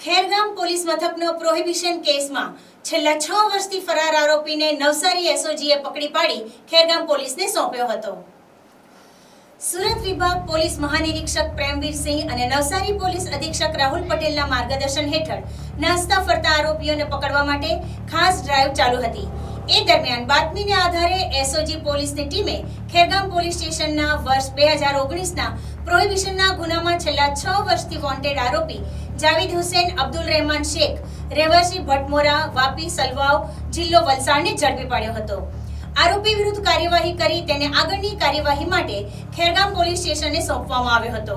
Khergam police મથકનો prohibition કેસમાં છેલ્લા છ વર્ષથી ફરાર આરોપીને નવસારી એસઓજીએ પકડી પાડી ખેરગામ પોલીસને સોંપ્યો હતો. સુરત વિભાગ પોલીસ મહાનિરીક્ષક પ્રેમવીર સિંહ અને નવસારી પોલીસ અધિક્ષક રાહુલ પટેલના માર્ગદર્શન હેઠળ નાસ્તા ફરતા આરોપીઓને પકડવા માટે ખાસ ડ્રાઈવ ચાલુ હતી. એ દરમિયાન બાતમીને આધારે એસઓજી પોલીસની ટીમે ખેરગામ પોલીસ સ્ટેશનના વર્ષ બે હજાર ઓગણીસના પ્રોહિબિશનના ગુનામાં છેલ્લા છ વર્ષથી વોન્ટેડ આરોપી જાવેદ હુસેન, અબ્દુલ રહેમાન શેખ, રહેવાસી ભટમોરા, વાપી, સલવાવ જિલ્લો વલસાડને ઝડપી પાડ્યો હતો. આરોપી વિરુદ્ધ કાર્યવાહી કરી તેને આગળની કાર્યવાહી માટે ખેરગામ પોલીસ સ્ટેશને સોંપવામાં આવ્યો હતો.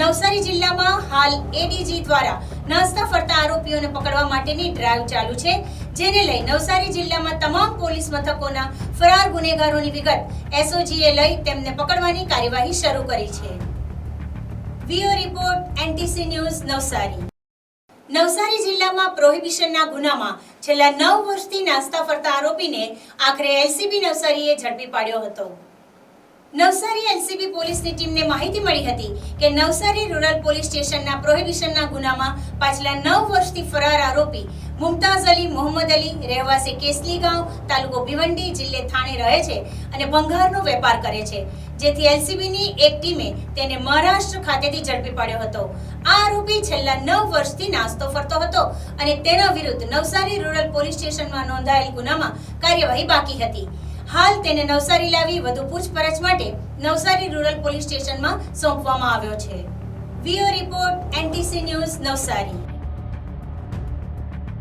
નવસારી જિલ્લામાં હાલ એડીજી દ્વારા નાસ્તા ફરતા આરોપીઓને પકડવા માટેની ડ્રાઈવ ચાલુ છે, જેને લઈ નવસારી જિલ્લામાં તમામ પોલીસ મથકોના ફરાર ગુનેગારોની વિગત એસઓજીએ લઈ તેમને પકડવાની કાર્યવાહી શરૂ કરી છે. VO report NTC news Navsari Navsari જિલ્લામાં પ્રોહિબિશનના ગુનામાં છેલ્લા નવ વર્ષથી નાસ્તા ફરતા આરોપીને આખરે એલસીબી નવસારીએ ઝડપી પાડ્યો હતો. નવસારી એલસીબી પોલીસની ટીમને માહિતી મળી હતી કે નવસારી રૂરલ પોલીસ સ્ટેશનના પ્રોહિબિશનના ગુનામાં પાછલા નવ વર્ષથી ફરાર આરોપી મુમતાઝ અલી, મોહમ્મદ અલી, રહેવાસી કેસલી ગાંવ, તાલુકો ભિવંડી જિલ્લે થાણે રહે છે અને ભંગારનો વેપાર કરે છે. જેથી એલસીબીની એક ટીમે તેને મહારાષ્ટ્ર ખાતેથી ઝડપી પાડ્યો હતો. આ આરોપી છેલ્લા નવ વર્ષથી નાસ્તો ફરતો હતો અને તેના વિરુદ્ધ નવસારી રૂરલ પોલીસ સ્ટેશનમાં નોંધાયેલ ગુનામાં કાર્યવાહી બાકી હતી. હાલ તેને નવસારી લાવી વધુ પૂછપરછ માટે નવસારી રૂરલ પોલીસ સ્ટેશનમાં સોંપવામાં આવ્યો છે. VO report, NTC news, Navsari.